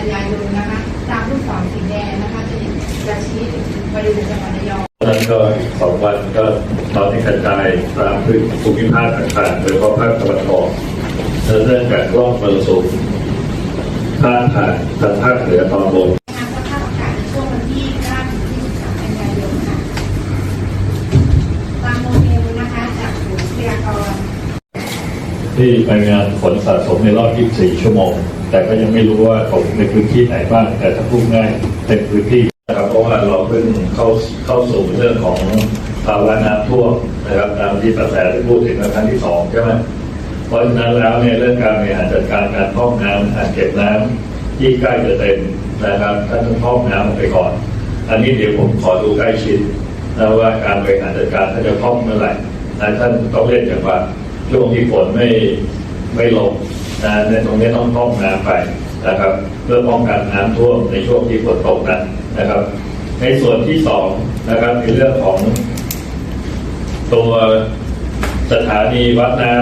กันยายนนะคะตามลูกศรสีแดงนะคะจะจะชี้ถึงบริเวณจังหวัดระยองนั้นก็สองวันก็ตอนนี้กระจายตามพื้นภูมิภาคต่างๆโดยเฉพาะภาคตะวันออกเนื่องจากร่องมรสุมพาดผ่านทางภาคเหนือตอนบน ทางสภาพอากาศในช่วงวันที่9ถึง23กันยายนค่ะตามโมเดลนะคะจากศูนย์พยากรณ์ ที่รายงานฝนสะสมในรอบ 24 ชั่วโมง แต่ก็ยังไม่รู้ว่าตกในพื้นที่ไหนบ้าง แต่ถ้าพูดง่ายเต็มพื้นที่นะครับเพราะว่าเราเพิ่งเข้าเข้าสู่เรื่องของภาวะน้ำท่วมนะครับตามที่ประแสได้พูดถึงในครั้งที่สองใช่ไหมเพราะฉะนั้นแล้วเนี่ยเรื่องการบริหารจัดการการพ่องน้ำอ่างเก็บน้ำที่ใกล้จะเต็มนะครับท่านต้องพ่องน้ำออกไปก่อน อันนี้เดี๋ยวผมขอดูใกล้ชิดนะว่าการบริหารจัดการท่านจะพ่องเมื่อไหร่ท่านต้องเล่นอย่างว่า ช่วงที่ฝนไม่ไม่ลงนะในตรงนี้ต้องป้องน้ำไปนะครับเพื่อป้องกันน้ำท่วมในช่วงที่ฝนตกนั้นนะครับ ในส่วนที่สองนะครับในเรื่องของ ตัวสถานีวัดน้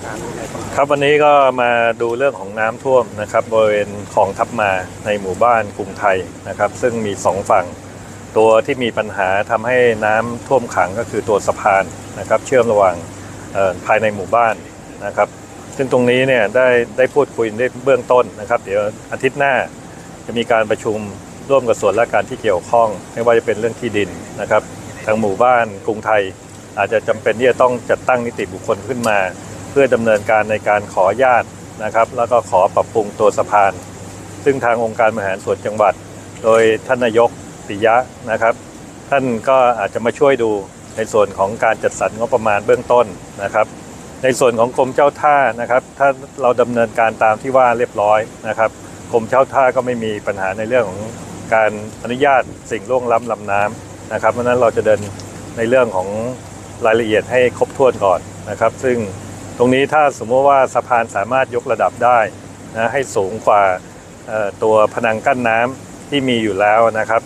ำครับวันนี้ก็มาดูเรื่องของน้ำท่วมนะครับ บริเวณคลองทับมาในหมู่บ้านกรุงไทยนะครับ ซึ่งมีสองฝั่ง ตัวที่มีปัญหาทำให้น้ำท่วมขังก็คือตัวสะพานนะครับ เชื่อมระหว่าง ภายในหมู่บ้านนะครับ ซึ่งตรงนี้เนี่ยได้ได้พูดคุยในเบื้องต้นนะครับ เดี๋ยวอาทิตย์หน้าจะมีการประชุมร่วมกับส่วนราชการที่เกี่ยวข้อง ไม่ว่าจะเป็นเรื่องที่ดินนะครับ ทางหมู่บ้านกรุงไทย อาจจะจำเป็นที่จะต้องจัดตั้งนิติบุคคลขึ้นมา เพื่อดำเนินการในการขอญาตนะครับ แล้วก็ขอปรับปรุงตัวสะพาน ซึ่งทางองค์การบริหารส่วนจังหวัด โดยท่านนายกปิยะนะครับ ท่านก็อาจจะมาช่วยดู ในส่วนของการจัดสรรงบประมาณเบื้องต้นนะครับ ในส่วนของกรมเจ้าท่านะครับ ถ้าเราดำเนินการตามที่ว่าเรียบร้อยนะครับกรมเจ้าท่าก็ไม่มีปัญหาในเรื่องของการอนุญาตสิ่งล่วงล้ำลำน้ำนะครับเพราะนั้นเราจะเดินในเรื่องของรายละเอียดให้ครบถ้วนก่อนนะครับ ซึ่งตรงนี้ถ้าสมมติว่าสะพานสามารถยกระดับได้นะให้สูงกว่าตัวผนังกั้นน้ำที่มีอยู่แล้วนะครับ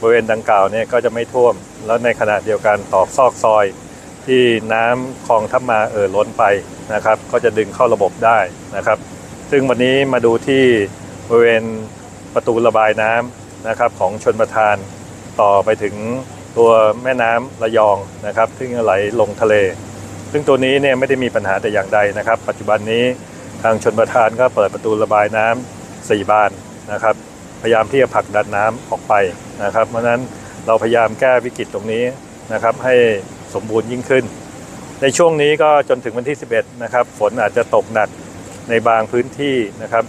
บริเวณดังกล่าวเนี่ยก็จะไม่ท่วม แล้วในขณะเดียวกันตอกซอกซอย ที่น้ำคลองทับมาเอ่อล้นไปนะครับ ก็จะดึงเข้าระบบได้นะครับ ซึ่งวันนี้มาดูที่บริเวณประตูระบายน้ำนะครับของชนประทานต่อไปถึงตัวแม่น้ำระยองนะครับซึ่งไหลลงทะเล ซึ่งตัวนี้เนี่ยไม่ได้มีปัญหาแต่อย่างใดนะครับ ปัจจุบันนี้ทางชนประทานก็เปิดประตูระบายน้ำสี่บานนะครับ พยายามที่จะผลักดันน้ำออกไปนะครับ เพราะฉะนั้นเราพยายามแก้วิกฤตตรงนี้นะครับ ให้สมบูรณ์ยิ่งขึ้น ในช่วงนี้ก็จนถึงวันที่ 11 นะครับ ฝนอาจจะตกหนักในบางพื้นที่นะครับ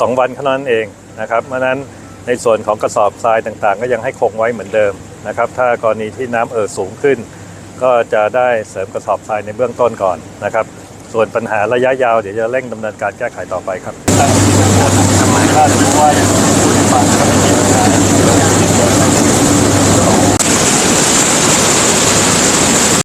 สองวันเท่านั้นเองนะครับ เพราะนั้นในส่วนของกระสอบทรายต่างๆ ก็ยังให้คงไว้เหมือนเดิมนะครับ ถ้ากรณีที่น้ำเอ่อสูงขึ้น ก็จะได้เสริมกระสอบทรายในเบื้องต้นก่อนนะครับ ส่วนปัญหาระยะยาวเดี๋ยวจะเร่งดำเนินการแก้ไขต่อไปครับ бригади бувають.